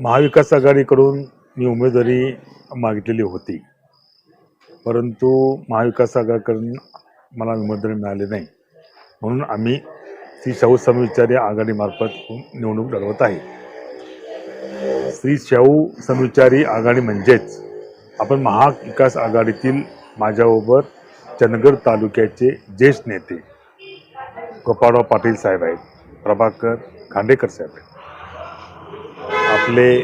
महाविकास आघाडीकडून मी उमेदवारी मागितलेली होती. परंतु महाविकास आघाडीकडून मला उमेदवारी मिळाली नाही. म्हणून आम्ही श्री शाहू समविचारी आघाडीमार्फत निवडणूक लढवत आहे. श्री शाहू समविचारी आघाडी म्हणजेच आपण महाविकास आघाडीतील माझ्याबरोबर चंदगड तालुक्याचे ज्येष्ठ नेते गोपाळराव पाटील साहेब आहेत प्रभाकर खांडेकर साहेब आहेत. आपले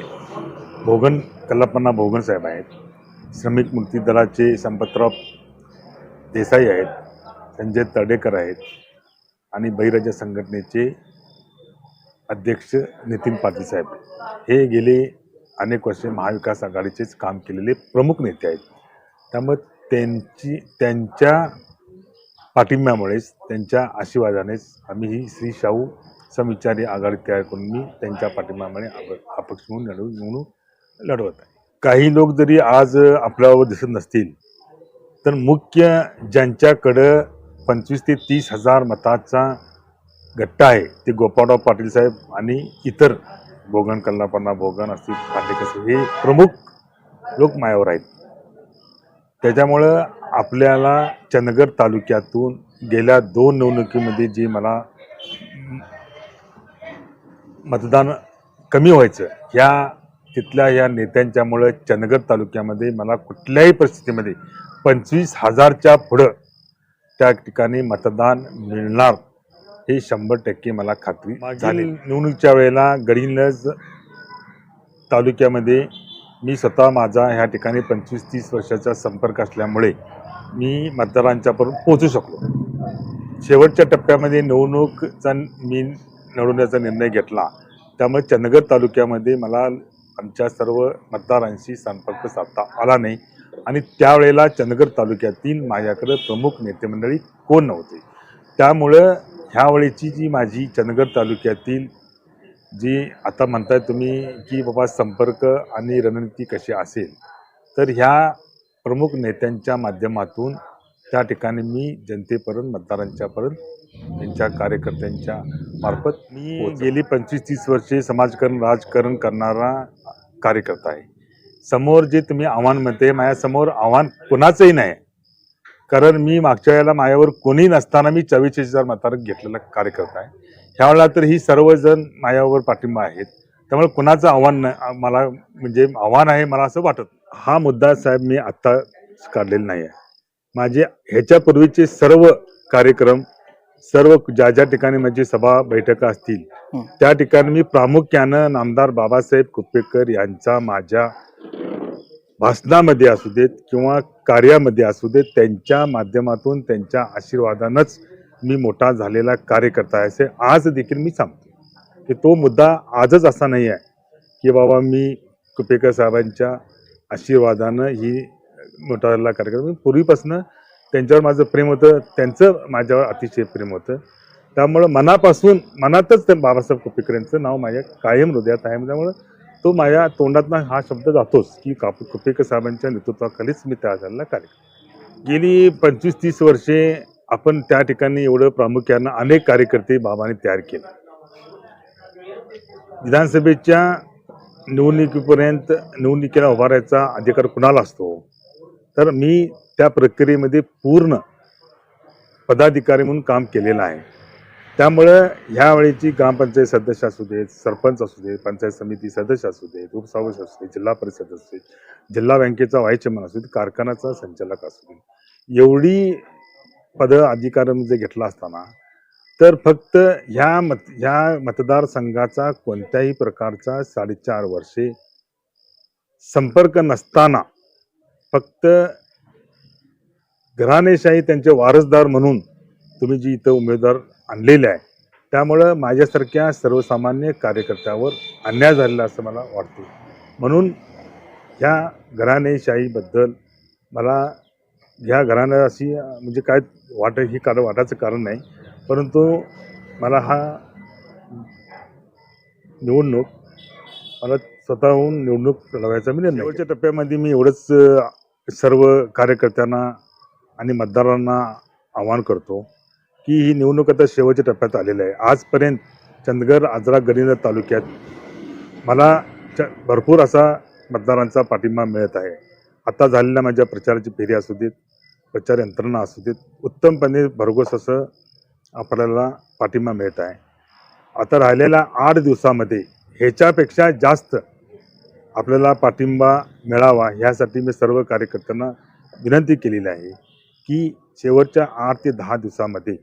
भोगन कल्पना भोगन साहेब आहेत. श्रमिक मुक्ती दलाचे संपतराव देसाई आहेत. संजय तर्डेकर आहेत. आणि बहिराजा संघटनेचे अध्यक्ष नितीन पाटील साहेब. हे गेले अनेक वर्षे महाविकास आघाडीचेच काम केलेले प्रमुख नेते आहेत. त्यामुळे त्यांची त्यांच्या पाठिंब्यामुळेच त्यांच्या आशीर्वादानेच आम्ही ही श्री शाहू समविचारी आघाडी तयार करून मी त्यांच्या पाठिंबामुळे अपक्ष म्हणून लढवून निवडून लढवत आहे. काही लोक जरी आज आपल्यावर दिसत नसतील तर मुख्य ज्यांच्याकडं पंचवीस ते तीस हजार मताचा गट्टा आहे ते गोपाळराव पाटील साहेब आणि इतर भोगण कल्लापन्ना भोगण असतील खांडेकर हे प्रमुख लोक मायावर आहेत. त्याच्यामुळं आपल्याला चंदगड तालुक्यातून गेल्या दोन निवडणुकीमध्ये जे मला मतदान कमी व्हायचं. ह्या तिथल्या या नेत्यांच्यामुळं चंदगड तालुक्यामध्ये मला कुठल्याही परिस्थितीमध्ये पंचवीस हजारच्या पुढं त्या ठिकाणी मतदान मिळणार हे शंभर टक्के मला खात्री झाली. निवडणुकीच्या वेळेला गडिंग्लज तालुक्यामध्ये मी स्वतः माझा ह्या ठिकाणी पंचवीस तीस वर्षाचा संपर्क असल्यामुळे मी मतदारांच्यापर्यंत पोहोचू शकलो. शेवटच्या टप्प्यामध्ये निवडणूकचा मी लढवण्याचा निर्णय घेतला. त्यामुळे चंदगड तालुक्यामध्ये मला आमच्या सर्व मतदारांशी संपर्क साधता आला नाही. आणि त्यावेळेला चंदगड तालुक्यातील माझ्याकडं प्रमुख नेतेमंडळी कोण नव्हते. त्यामुळं ह्यावेळेची जी माझी चंदगड तालुक्यातील जी आता म्हणताय तुम्ही की बाबा संपर्क आणि रणनीती कशी असेल तर ह्या प्रमुख नेत्यांच्या माध्यमातून त्या ठिकाणी मी जनतेपर्यंत मतदारांच्यापर्यंत त्यांच्या कार्यकर्त्यांच्या मार्फत मी गेली पंचवीस तीस वर्षे समाजकारण राजकारण करणारा कार्यकर्ता आहे. समोर जे तुम्ही आव्हान म्हणते माझ्यासमोर आव्हान कुणाचंही नाही. कारण मी मागच्या वेळेला माझ्यावर कोणी नसताना मी चव्वेचाळीस हजार मतारक घेतलेला कार्यकर्ता आहे. ह्यावेळेला तर ही सर्वजण माझ्यावर पाठिंबा आहेत. त्यामुळे कुणाचं आव्हान नाही मला म्हणजे आव्हान आहे मला असं वाटत. हा मुद्दा साहेब मी आत्ता काढलेला नाही आहे माझे ह्याच्यापूर्वीचे सर्व कार्यक्रम सर्व ज्या ज्या ठिकाणी माझी सभा बैठका असतील. त्या ठिकाणी मी प्रामुख्यानं नामदार बाबासाहेब कुप्पेकर यांचा माझ्या भाषणामध्ये असू देत किंवा कार्यामध्ये असू देत त्यांच्या माध्यमातून त्यांच्या आशीर्वादानंच मी मोठा झालेला कार्यकर्ता आहे असे आज देखील मी सांगतो की तो मुद्दा आजच असा नाही आहे की बाबा मी कुपेकर साहेबांच्या आशीर्वादानं ही मोठ्याला कार्यक्रम. पूर्वीपासून त्यांच्यावर माझं प्रेम होतं त्यांचं माझ्यावर अतिशय प्रेम होतं. त्यामुळं मनापासून मनातच ते बाबासाहेब कुपेकर यांचं नाव माझ्या कायम हृदयात आहे. त्यामुळं तो माझ्या तोंडातनं हा शब्द जातोच की काप कुपेकर साहेबांच्या नेतृत्वाखालीच मी तयार झालेला कार्यक्रम गेली पंचवीस तीस वर्षे आपण त्या ठिकाणी एवढं प्रामुख्यानं अनेक कार्यकर्ते बाबांनी तयार केले. विधानसभेच्या निवडणुकीपर्यंत निवडणुकीला उभारायचा अधिकार कुणाला असतो? तर मी त्या प्रक्रियेमध्ये पूर्ण पदाधिकारी म्हणून काम केलेलं आहे. त्यामुळं ह्यावेळीची ग्रामपंचायत सदस्य असू देत सरपंच असू देत पंचायत समिती सदस्य असू देत उपसभापती असू देत जिल्हा परिषद असू देत जिल्हा बँकेचा व्हाईस चेअरमन असू देत कारखान्याचा संचालक असू देत एवढी पदं अधिकार जे घेतला असताना तर फक्त ह्या मत ह्या मतदारसंघाचा कोणत्याही प्रकारचा साडेचार वर्षे संपर्क नसताना फक्त घराणेशाही त्यांचे वारसदार म्हणून तुम्ही जी इथं उमेदवार आणलेले आहे त्यामुळं माझ्यासारख्या सर्वसामान्य कार्यकर्त्यावर अन्याय झालेला असं मला वाटतं. म्हणून ह्या घराणेशाहीबद्दल मला ह्या घराणं अशी म्हणजे काय वाट ही कारण वाटायचं कारण नाही परंतु मला हा निवडणूक मला स्वतःहून निवडणूक लढवायचा मी शेवटच्या टप्प्यामध्ये मी एवढंच सर्व कार्यकर्त्यांना आणि मतदारांना आवाहन करतो की ही निवडणूक आता शेवटच्या टप्प्यात आलेली आहे. आजपर्यंत चंदगड आजरा गडिंद तालुक्यात मला च भरपूर असा मतदारांचा पाठिंबा मिळत आहे. आता झालेल्या माझ्या प्रचाराची फेरी असू देत प्रचार यंत्रणा असू देत उत्तमपणे भरघोस असं आपल्याला पाठिंबा मिळत आहे. आता राहिलेल्या आठ दिवसामध्ये ह्याच्यापेक्षा जास्त आपल्याला पाठिंबा मिळावा ह्यासाठी मी सर्व कार्यकर्त्यांना विनंती केलेली आहे की शेवटच्या आठ ते दहा दिवसामध्ये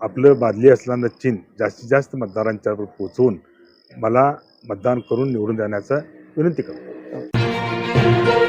आपलं बादली असल्यानं चिन्ह जास्तीत जास्त मतदारांच्यावर पोचवून मला मतदान करून निवडून देण्याचा विनंती करतो.